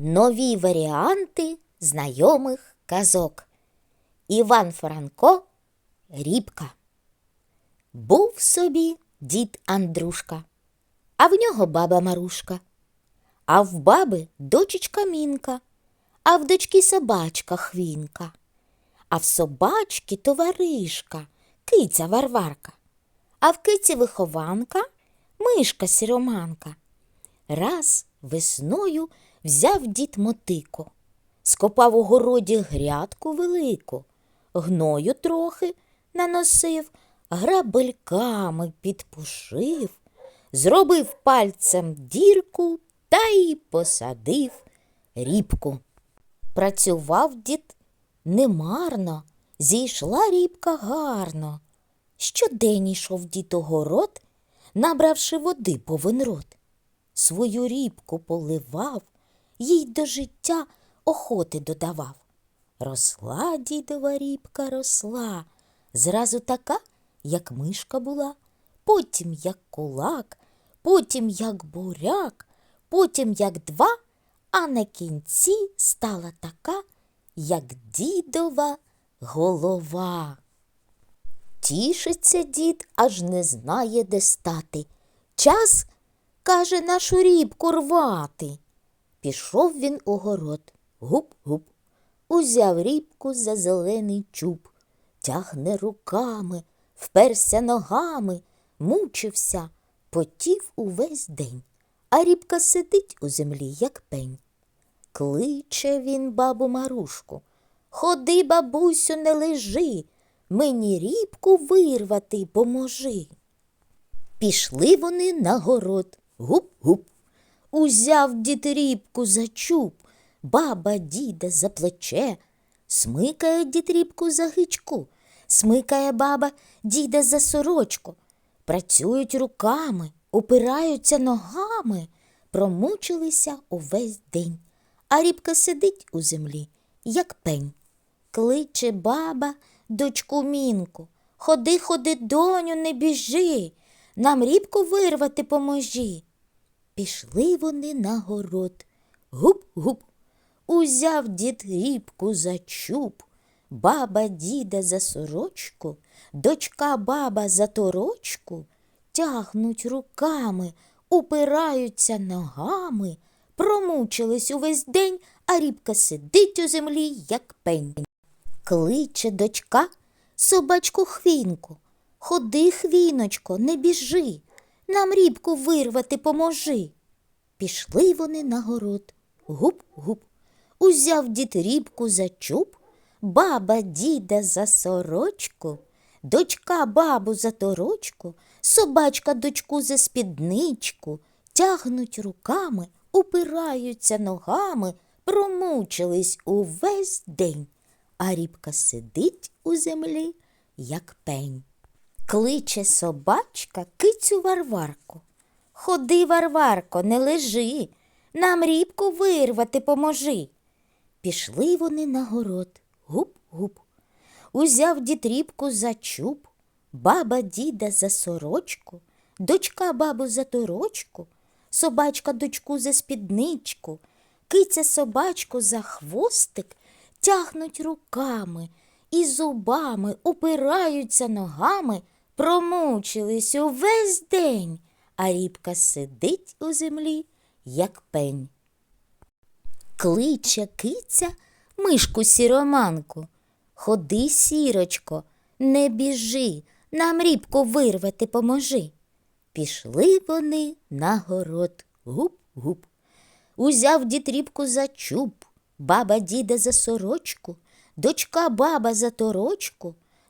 Нові варіанти знайомих казок. Іван Франко Рібка. Був собі дід Андрушка, а в нього баба Марушка, а в баби дочечка Мінка, а в дочки собачка Хвінка, а в собачки товаришка, киця Варварка, а в киці вихованка мишка сіроманка. Раз весною взяв дід мотику, скопав у городі грядку велику, гною трохи наносив, грабельками підпушив, зробив пальцем дірку та й посадив рібку. Працював дід немарно, зійшла рібка гарно. Щодень йшов дід у город, набравши води повен рот свою рібку поливав, їй до життя охоти додавав. Росла дідова рібка росла, зразу така, як мишка була, потім як кулак, потім як буряк, потім як два, а на кінці стала така, як дідова голова. Тішиться дід, аж не знає, де стати. Час каже, нашу рібку рвати. Пішов він у город, гуп-гуп, узяв рібку за зелений чуб, тягне руками, вперся ногами, мучився, потів увесь день, а рібка сидить у землі, як пень. Кличе він бабу Марушку. Ходи, бабусю, не лежи, мені рібку вирвати поможи. Пішли вони на город, гуп-гуп. Узяв дід рібку за чуб, баба діда за плече, смикає дід рібку за гичку, смикає баба діда за сорочку. Працюють руками, упираються ногами, промучилися увесь день, а рібка сидить у землі, як пень. Кличе баба дочку мінку. Ходи, ходи, доню, не біжи, нам рібку вирвати поможі. Пішли вони на город. Гуп-гуп. Узяв дід рібку за чуб, баба діда за сорочку, дочка баба за торочку, тягнуть руками, упираються ногами, промучились увесь день, а рібка сидить у землі, як пень. Кличе дочка собачку хвінку. Ходи, хвіночко, не біжи, нам рібку вирвати поможи. Пішли вони на город. Гуп-гуп. Узяв дід рібку за чуб, баба діда за сорочку, дочка бабу за торочку, собачка дочку за спідничку, тягнуть руками, упираються ногами, промучились увесь день, а рібка сидить у землі, як пень. Кличе собачка кицю Варварку. Ходи, Варварко, не лежи, нам рібку вирвати поможи. Пішли вони на город, гуп-гуп. Узяв дід рібку за чуб, баба діда за сорочку, дочка бабу за торочку, собачка дочку за спідничку, киця собачку за хвостик, тягнуть руками і зубами, упираються ногами, промучились увесь день, а рібка сидить у землі, як пень. Кличе киця мишку сіроманку. Ходи, сірочко, не біжи, нам рібку вирвати поможи. Пішли вони на город гуп-гуп. Узяв дід рібку за чуб, баба діда за сорочку, дочка баба за торочку,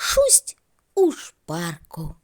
шусть у шпарку.